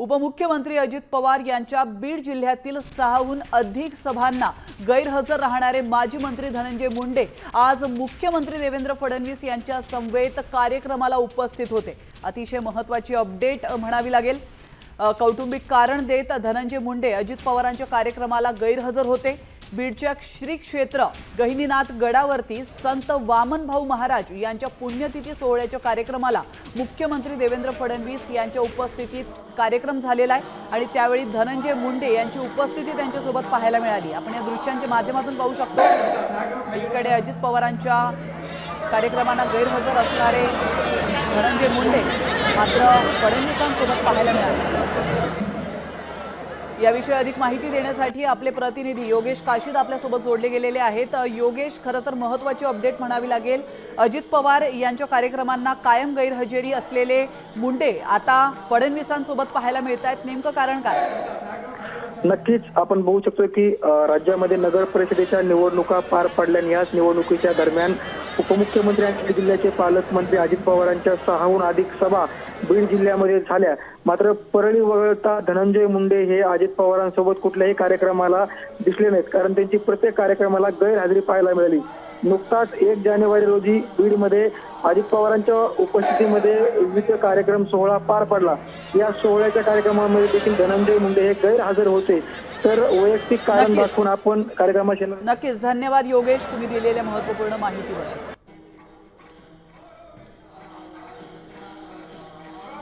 उपमुख्यमंत्री अजित पवार यांच्या बीड जिल्ह्यातील सहाहून अधिक सभांना गैरहजर राहणारे माजी मंत्री धनंजय मुंडे आज मुख्यमंत्री देवेंद्र फडणवीस यांच्या समवेत कार्यक्रमाला उपस्थित होते. अतिशय महत्वाची अपडेट म्हणावी लागेल. कौटुंबिक कारण देत धनंजय मुंडे अजित पवारांच्या कार्यक्रमाला गैरहजर होते. बीडच्या श्री क्षेत्र गहिनीनाथ गडावरती संत वामनभाऊ महाराज यांच्या पुण्यतिथी सोहळ्याच्या कार्यक्रमाला मुख्यमंत्री देवेंद्र फडणवीस यांच्या उपस्थितीत कार्यक्रम झालेला आहे. आणि त्यावेळी धनंजय मुंडे यांची उपस्थिती त्यांच्यासोबत पाहायला मिळाली. आपण या दृश्यांच्या माध्यमातून पाहू शकतो. इकडे अजित पवारांच्या कार्यक्रमांना गैरहजर असणारे धनंजय मुंडे मात्र फडणवीसांसोबत पाहायला मिळाले. याविषयी अधिक माहिती देण्यासाठी आपले प्रतिनिधी योगेश काशीद आपल्यासोबत जोडले गेलेले आहेत. योगेश खरं तर महत्वाची अपडेट म्हणावी लागेल. अजित पवार यांच्या कार्यक्रमांना कायम गैरहजेरी असलेले मुंडे आता फडणवीसांसोबत पाहायला मिळत आहेत नेमकं कारण काय? नक्कीच आपण बघू शकतो की राज्यामध्ये नगर परिषदेच्या निवडणुका पार पडल्या याच निवडणुकीच्या दरम्यान उपमुख्यमंत्री आणि बीड जिल्ह्याचे पालकमंत्री अजित पवारांच्या सहाहून अधिक सभा बीड जिल्ह्यामध्ये झाल्या. मात्र परळी वगळता धनंजय मुंडे हे अजित पवारांसोबत कुठल्याही कार्यक्रमाला दिसले नाहीत. कारण त्यांची प्रत्येक कार्यक्रमाला गैरहजेरी पाहायला मिळाली. नुकताच एक जानेवारी रोजी बीडमध्ये अजित पवारांच्या उपस्थितीमध्ये विविध कार्यक्रम सोहळा पार पडला. या सोहळ्याच्या कार्यक्रमामध्ये देखील धनंजय मुंडे हे गैरहजर होते. तर वैयक्तिक कारण. दाखवून आपण कार्यक्रमाशी नक्कीच. धन्यवाद योगेश तुम्ही दिलेल्या महत्त्वपूर्ण माहितीबद्दल.